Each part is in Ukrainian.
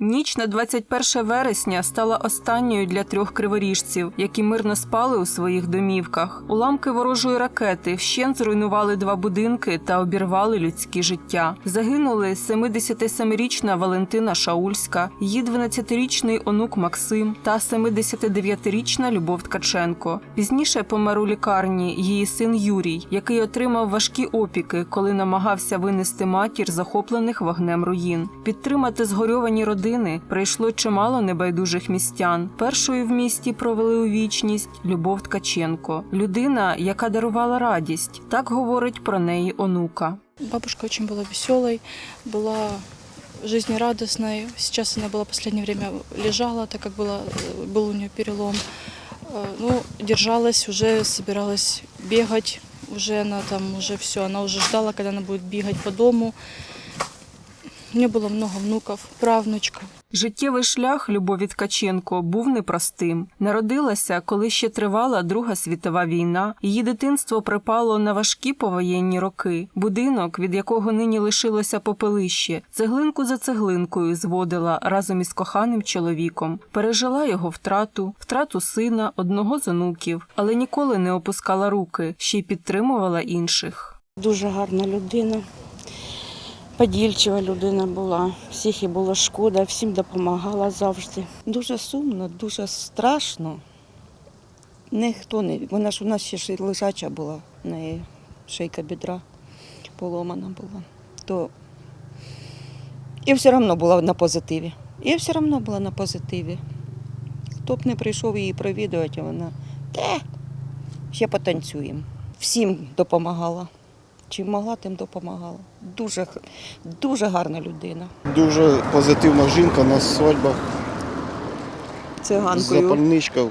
Ніч на 21 вересня стала останньою для трьох криворіжців, які мирно спали у своїх домівках. Уламки ворожої ракети вщент зруйнували два будинки та обірвали людське життя. Загинули 77-річна Валентина Шаульська, її 12-річний онук Максим та 79-річна Любов Ткаченко. Пізніше помер у лікарні її син Юрій, який отримав важкі опіки, коли намагався винести матір захоплених вогнем руїн. Підтримати згорьовані родини прийшло чимало небайдужих містян. Першою в місті провели у вічність Любов Ткаченко, людина, яка дарувала радість. Так говорить про неї онука. Бабушка очень была веселой, была жизнерадостной. Сейчас она была в последнее время лежала, так как было, э, был у нее перелом. Э, Ну, держалась, уже собиралась бегать. Уже она там, уже все, она уже ждала, когда она будет бегать по дому. У нее было много внуков, правнучка. Життєвий шлях Любові Ткаченко був непростим. Народилася, коли ще тривала Друга світова війна. Її дитинство припало на важкі повоєнні роки. Будинок, від якого нині лишилося попелище, цеглинку за цеглинкою зводила разом із коханим чоловіком. Пережила його втрату, втрату сина, одного з онуків, але ніколи не опускала руки, ще й підтримувала інших. Дуже гарна людина, подільчива людина була. Всіх їй було шкода, всім допомагала завжди. Дуже сумно, дуже страшно. Ніхто не. Вона ж у нас ще лежача була, в неї шийка бідра поломана була. То... І все одно була на позитиві. І все одно була на позитиві. Хто б не прийшов її провідувати, вона те, ще потанцюємо. Всім допомагала. Чим могла, тим допомагала. Дуже, дуже гарна людина. Дуже позитивна жінка на свадьбах, Циганкою. запальничка.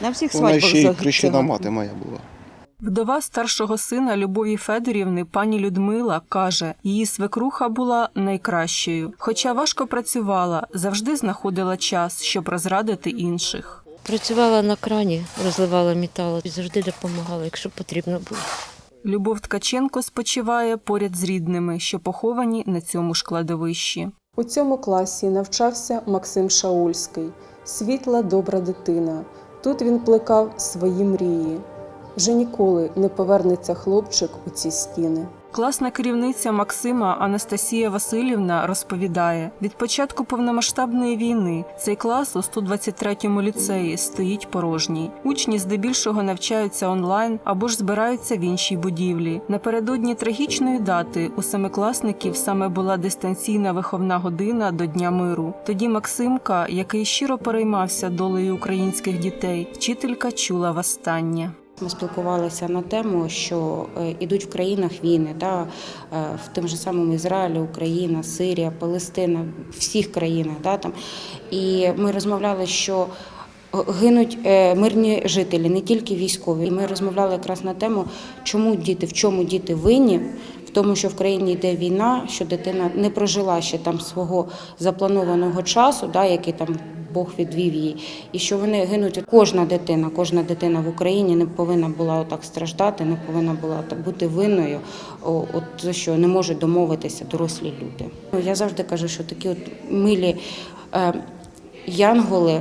На всіх Вона свадьбах ще й крещена мати моя була. Вдова старшого сина Любові Федорівни, пані Людмила, каже, її свекруха була найкращою. Хоча важко працювала, завжди знаходила час, щоб розрадити інших. Працювала на крані, розливала метал і завжди допомагала, якщо потрібно було. Любов Ткаченко спочиває поряд з рідними, що поховані на цьому ж кладовищі. У цьому класі навчався Максим Шаульський, світла добра дитина. Тут він плекав свої мрії. Вже ніколи не повернеться хлопчик у ці стіни. Класна керівниця Максима Анастасія Васильівна розповідає: від початку повномасштабної війни цей клас у 123-му ліцеї стоїть порожній. Учні здебільшого навчаються онлайн або ж збираються в іншій будівлі. Напередодні трагічної дати у семикласників саме була дистанційна виховна година до Дня миру. Тоді Максимка, який щиро переймався долею українських дітей, вчителька чула востаннє. Ми спілкувалися на тему, що е, ідуть в країнах війни, да, е, в тим же самому Ізраїлі, Україна, Сирія, Палестина, всіх країнах. Да, там. І ми розмовляли, що гинуть е, мирні жителі, не тільки військові. І ми розмовляли якраз на тему, чому діти, в чому діти винні. Тому, що в країні йде війна, що дитина не прожила ще там свого запланованого часу, да, який там Бог відвів її, і що вони гинуть. Кожна дитина, кожна дитина в Україні не повинна була отак страждати, не повинна була так бути винною, от за що не можуть домовитися дорослі люди. Ну, Я завжди кажу, що такі от милі е, янголи.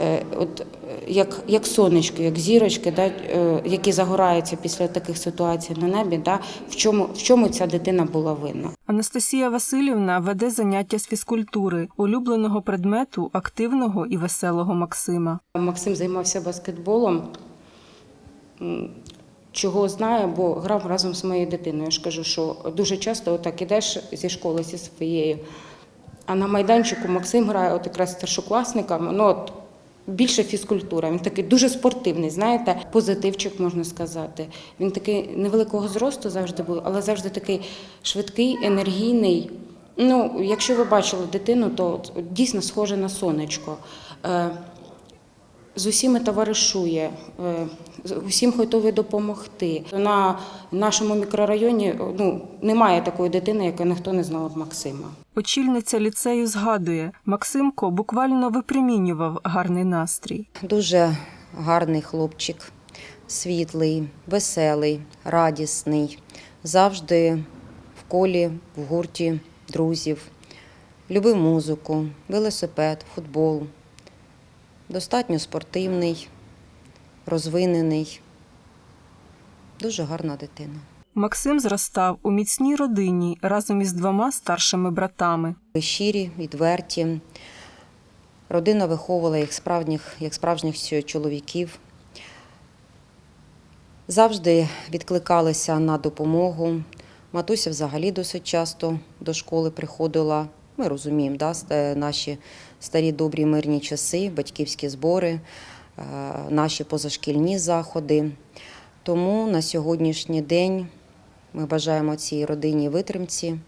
Е, От як, як сонечки, як зірочки, да, е, які загораються після таких ситуацій на небі, да, в, чому, в чому ця дитина була винна. Анастасія Васильівна веде заняття з фізкультури, улюбленого предмету активного і веселого Максима. Максим займався баскетболом, чого знає, бо грав разом з моєю дитиною. Я ж кажу, що дуже часто отак ідеш зі школи зі своєю. А на майданчику Максим грає от якраз старшокласниками. Ну, от, більше фізкультура. Він такий дуже спортивний, знаєте, позитивчик можна сказати. Він такий невеликого зросту завжди був, але завжди такий швидкий, енергійний. Ну, якщо ви бачили дитину, то дійсно схоже на сонечко. Е, з усіми товаришує, е, з усім готовий допомогти. На нашому мікрорайоні ну, немає такої дитини, яка ніхто не знав Максима. Очільниця ліцею згадує, Максимко буквально випромінював гарний настрій. Дуже гарний хлопчик, світлий, веселий, радісний, завжди в колі, в гурті друзів. Любив музику, велосипед, футбол. Достатньо спортивний, розвинений. Дуже гарна дитина. Максим зростав у міцній родині разом із двома старшими братами. щирі, відверті. Родина виховувала їх справжніх, як справжніх чоловіків. Завжди відкликалися на допомогу. Матуся взагалі досить часто до школи приходила. Ми розуміємо, да, е, наші старі добрі мирні часи, батьківські збори, е, наші позашкільні заходи. Тому на сьогоднішній день ми бажаємо цій родині витримці,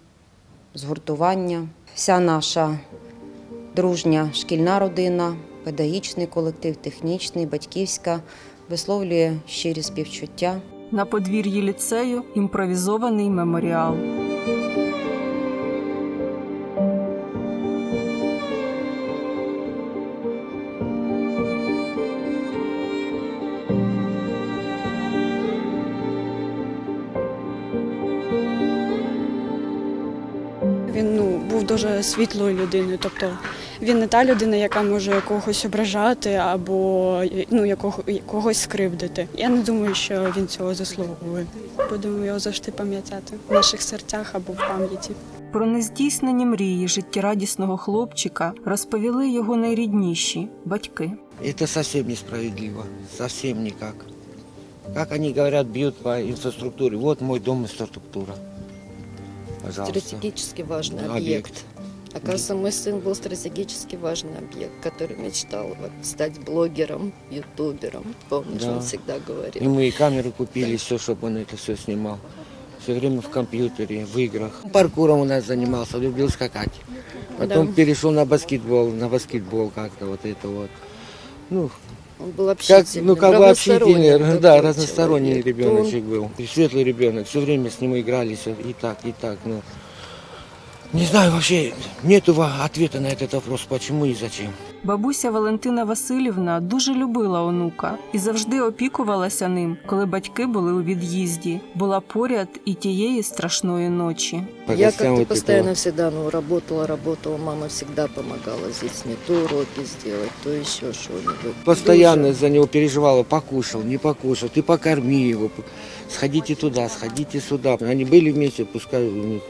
згуртування. Вся наша дружня шкільна родина, педагогічний колектив, технічний, батьківська висловлює щирі співчуття. На подвір'ї ліцею імпровізований меморіал. Дуже світлою людиною. Тобто він не та людина, яка може когось ображати або ну якого когось скривдити. Я не думаю, що він цього заслуговує. Будемо його завжди пам'ятати в наших серцях або в пам'яті. Про нездійснені мрії життєрадісного хлопчика розповіли його найрідніші батьки. Это совсем несправедливо, совсем никак. Как они говорят, бьют по инфраструктуре. Вот мой дом инфраструктура. Пожалуйста. стратегически важный Объект. объект. Оказывается, мой сын был стратегически важный объект, который мечтал стать блогером, ютубером. Помнишь, Да. он всегда говорил. И мы и камеру купили, все, чтобы он это все снимал. Все время в компьютере, в играх. Паркуром у нас занимался, любил скакать. Потом Да. перешел на баскетбол, на баскетбол как-то вот это вот. Ну, Он был как, общительный, ну как бы разносторонний общительный, такой да, разносторонний человек. ребеночек был. И светлый ребенок, все время с ним игрались, и так, и так, ну. Не знаю, вообще нету ва- ответа на этот вопрос, почему и зачем. Бабуся Валентина Васильівна дуже любила онука і завжди опікувалася ним, коли батьки були у від'їзді. Була поряд і тієї страшної ночі. По Я гостям как-то вот постоянно этого. всегда ну, работала, работала. Мама всегда помогала с детьми. То уроки сделать, то еще что-нибудь. Постоянно Дуже. за него переживала, покушал, не покушал, ты покорми его, сходите туда, сходите сюда. Они были вместе, пускай у них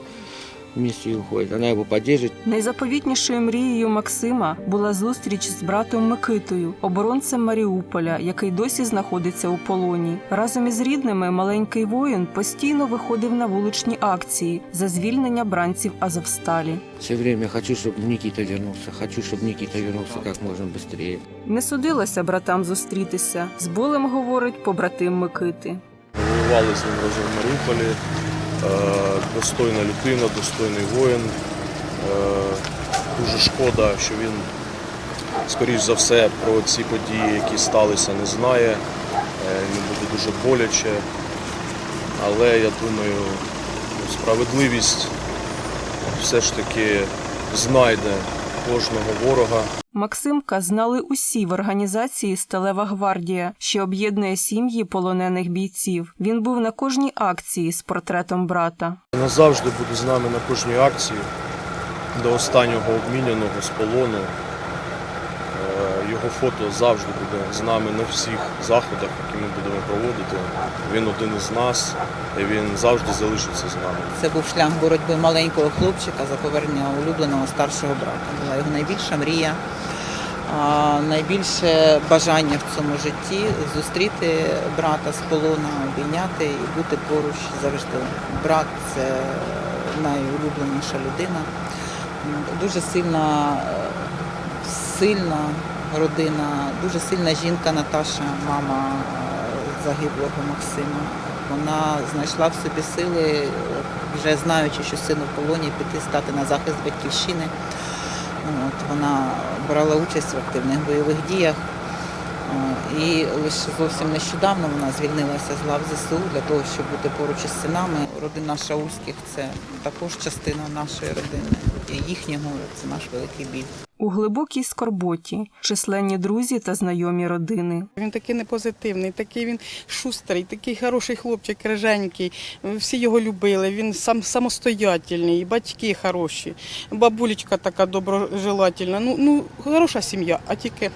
вместе и уходят. Она его поддержит. Найзаповітнішою мрією Максима була зустріч з братом Микитою, оборонцем Маріуполя, який досі знаходиться у полоні. Разом із рідними маленький воїн постійно виходив на вуличні акції за звільнення бранців Азовсталі. Все время хочу, чтобы Никита вернулся, хочу, чтобы Никита вернулся как можно быстрее. Не судилося братам зустрітися. З болем говорить побратим Микити. Воювали з ним разом в Маріуполі. Е, Достойна людина, достойний воїн. Е, Дуже шкода, що він, скоріш за все, про ці події, які сталися, не знає. Е, Йому буде дуже боляче. Але я думаю, справедливість все ж таки знайде кожного ворога. Максимка знали усі в організації Сталева гвардія, що об'єднує сім'ї полонених бійців. Він був на кожній акції з портретом брата. Назавжди буде з нами на кожній акції до останнього обміняного з полону. Його фото завжди буде з нами на всіх заходах, які ми будемо проводити. Він один із нас, і він завжди залишиться з нами. Це був шлях боротьби маленького хлопчика за повернення улюбленого старшого брата. Була його найбільша мрія, найбільше бажання в цьому житті зустріти брата з полона, обійняти і бути поруч завжди. Брат це найулюбленіша людина. Дуже сильна, сильна родина, дуже сильна жінка Наташа, мама е, загиблого Максима. Вона знайшла в собі сили, вже знаючи, що син у полоні, піти стати на захист батьківщини. От, вона брала участь в активних бойових діях. Е, І лише зовсім нещодавно вона звільнилася з лав ЗСУ для того, щоб бути поруч із синами. Родина Шаульських це також частина нашої родини. І їхнє горе це наш великий біль. У глибокій скорботі, численні друзі та знайомі родини. Він такий непозитивний, такий він шустрий, такий хороший хлопчик, криженький. Всі його любили. Він сам самостоятельний, батьки хороші. Бабулечка така доброжелательна. Ну, ну хороша сім'я, а тільки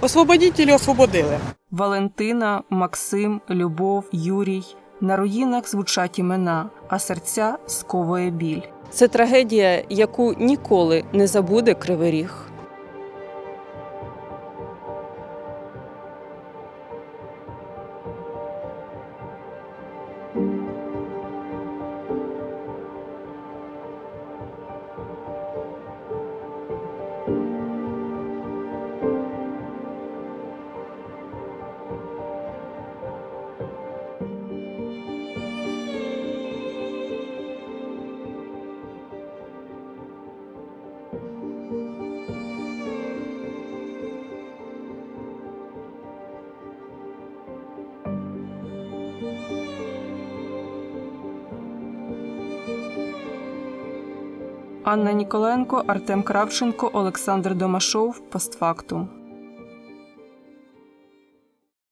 освободітелі освободили. Валентина, Максим, Любов, Юрій. На руїнах звучать імена, а серця сковує біль. Це трагедія, яку ніколи не забуде Кривий Ріг. Анна Ніколенко, Артем Кравченко, Олександр Домашов. Постфактум.